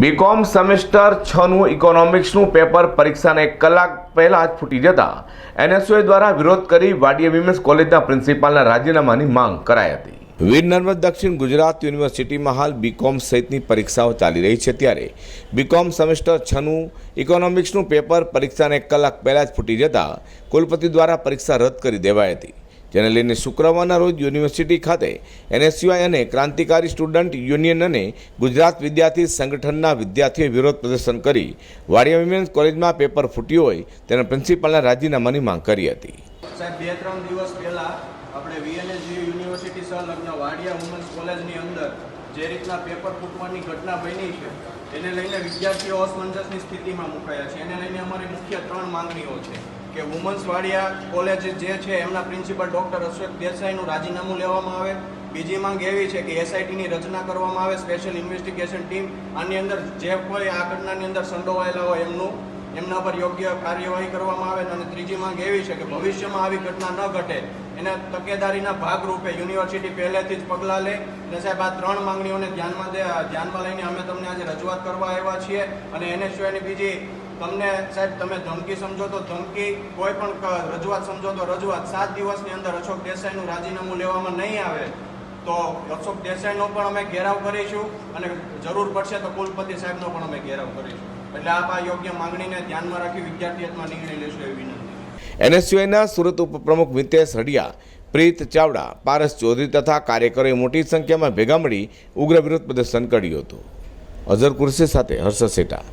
BCom semester છનું ઇકોનોમિક્સનું paper પરીક્ષાને એક કલાક પહેલા જ ફૂટી જતા. એનએસઓએ દ્વારા વિરોધ કરી વાડીએ વિમેન્સ કોલેજના પ્રિન્સિપાલના રાજીનામાની માંગ કરાઈ હતી. વીર નર્મદ દક્ષિણ ગુજરાત યુનિવર્સિટીમાં હાલ બીકોમ સહિતની પરીક્ષાઓ ચાલી રહી છે ત્યારે બીકોમ સેમેસ્ટર છનું ઇકોનોમિક્સનું પેપર પરીક્ષાને એક કલાક પહેલાં જ ફૂટી જતા કુલપતિ દ્વારા પરીક્ષા રદ કરી દેવાઈ હતી. જેને લઈને શુક્રવારના રોજ યુનિવર્સિટી ખાતે એનએસયુઆઈ અને ક્રાંતિકારી સ્ટુડન્ટ યુનિયન અને ગુજરાત વિદ્યાર્થી સંગઠનના વિદ્યાર્થીઓએ વિરોધ પ્રદર્શન કરી વાડિયા વિમેન્સ કોલેજમાં પેપર ફૂટ્યું હોય તેના પ્રિન્સિપાલના રાજીનામાની માંગ કરી હતી. સાહેબ, બે ત્રણ દિવસ પહેલાં આપણે વીએનએસયુ યુનિવર્સિટી સંલગ્ન વાડિયા વુમન્સ કોલેજની અંદર જે રીતના પેપર ફૂટવાની ઘટના બની છે, એને લઈને વિદ્યાર્થીઓ અસમંજસની સ્થિતિમાં મુકાયા છે. એને લઈને અમારી મુખ્ય ત્રણ માંગણીઓ છે. કે વુમન્સ વાડિયા કોલેજ જે છે, એમના પ્રિન્સિપલ ડૉક્ટર અશોક દેસાઈનું રાજીનામું લેવામાં આવે. બીજી માંગ એવી છે કે એસઆઈટીની રચના કરવામાં આવે સ્પેશિયલ ઇન્વેસ્ટિગેશન ટીમ આની અંદર જે કોઈ આ ઘટનાની અંદર સંડોવાયેલા હોય એમનું, એમના પર યોગ્ય કાર્યવાહી કરવામાં આવે. અને ત્રીજી માંગ એવી છે કે ભવિષ્યમાં આવી ઘટના ન ઘટે, એને તકેદારીના ભાગરૂપે યુનિવર્સિટી પહેલેથી જ પગલાં લે. અને સાહેબ, આ ત્રણ માંગણીઓને ધ્યાનમાં ધ્યાનમાં લઈને અમે તમને આજે રજૂઆત કરવા આવ્યા છીએ. અને એને સિવાયની બીજી તમને સાહેબ, તમે ધમકી સમજો તો ધમકી, કોઈ પણ રજૂઆત સમજો તો રજૂઆત. સાત દિવસની અંદર અશોક દેસાઈનું રાજીનામું લેવામાં નહીં આવે તો અશોક દેસાઈનો પણ અમે ઘેરાવ કરીશું અને જરૂર પડશે તો કુલપતિ સાહેબનો પણ અમે ઘેરાવ કરીશું. એટલે આ યોગ્ય માંગણીને ધ્યાનમાં રાખી વિદ્યાર્થી હિતમાં નિર્ણય લેશો એવી વિનંતી. એનએસયુઆઈના સુરત ઉપપ્રમુખ મિતેશ રડિયા, પ્રીત ચાવડા, પારસ ચૌધરી તથા કાર્યકરોએ મોટી સંખ્યામાં ભેગા મળી ઉગ્ર વિરોધ પ્રદર્શન કર્યું હતું. અઝર કુરશી સાથે હર્ષ સેટા.